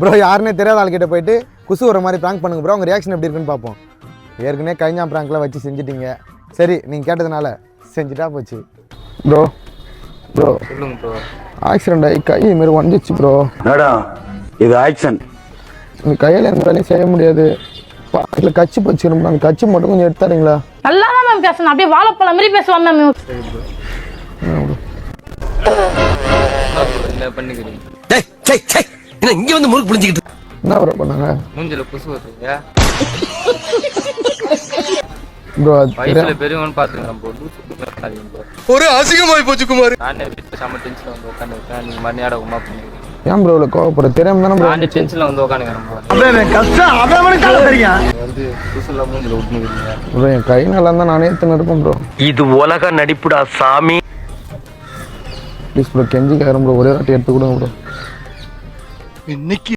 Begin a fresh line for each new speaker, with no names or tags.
Bro யாருன்னே தெரியாத ஆள்கிட்ட போயிட்டு குசு வர மாதிரி ப்ராங்க் பண்ணுங்க ப்ரோ உங்கள் ரியாக்ஷன் எப்படி இருக்குன்னு பார்ப்போம். ஏற்கனவே கழிஞ்சா ப்ராங்க்லாம் வச்சு செஞ்சிட்டீங்க. சரி நீங்கள் கேட்டதுனால செஞ்சுட்டா போச்சு. ப்ரோ ப்ரோ
சொல்லுங்க ப்ரோ
ஆக்சிடென்ட் ஆகி கை மாரி வந்துச்சு ப்ரோ
மேடம் இது ஆக்ஷன்
இந்த கையில் எந்த வேலையும் செய்ய முடியாது. பாக்கெட்டில் கச்சி வச்சுக்கணும் அந்த கச்சி மட்டும் கொஞ்சம் எடுத்தாருங்களா
நல்லா தான் மேம் பேசணும் அப்படியே வாழைப்பழம் மாதிரி பேசுவான் மேம்
என்ன பண்ணிக்கிறீங்க
இங்க வந்து முறுக்கு புரிஞ்சுக்கிட்டு
என்ன ப்ரோ பண்ணாங்க?
மூஞ்சில புசு வருதுங்க.
ப்ரோ அது
வயசுல
தெரியாம
பெரியவன் பாத்துருக்கேன் ப்ரோ
ஒரு அசிங்கமாய் போச்சு குமார்.
நானே வீட்டுல செம்ம டென்ஷன்ல வந்து உட்காந்துருக்கேன். நீங்க மணி ஆடகுமா பண்ணுங்க
ஏன் ப்ரோ இவ்வளோ கோவப்படுற? தெரியாம தானே ப்ரோ
நானே டென்ஷன்ல வந்து உட்காந்துக்கிறேன் ப்ரோ
கஷ்டம். அவனுக்கு தெரியும்
நீங்க வந்து புசுல மூஞ்சில விட்டுனுக்கிறீங்க
ப்ரோ என் கை நல்லா இருந்தால் நானே எத்தனை இருப்பேன் ப்ரோ
இது உலக நடிப்புடா சாமி.
ப்ளீஸ் ப்ரோ கெஞ்சி கேட்குறேன் ப்ரோ ஒரே வாட்டி எடுத்து கொடுங்க ப்ரோ
இன்னைக்கு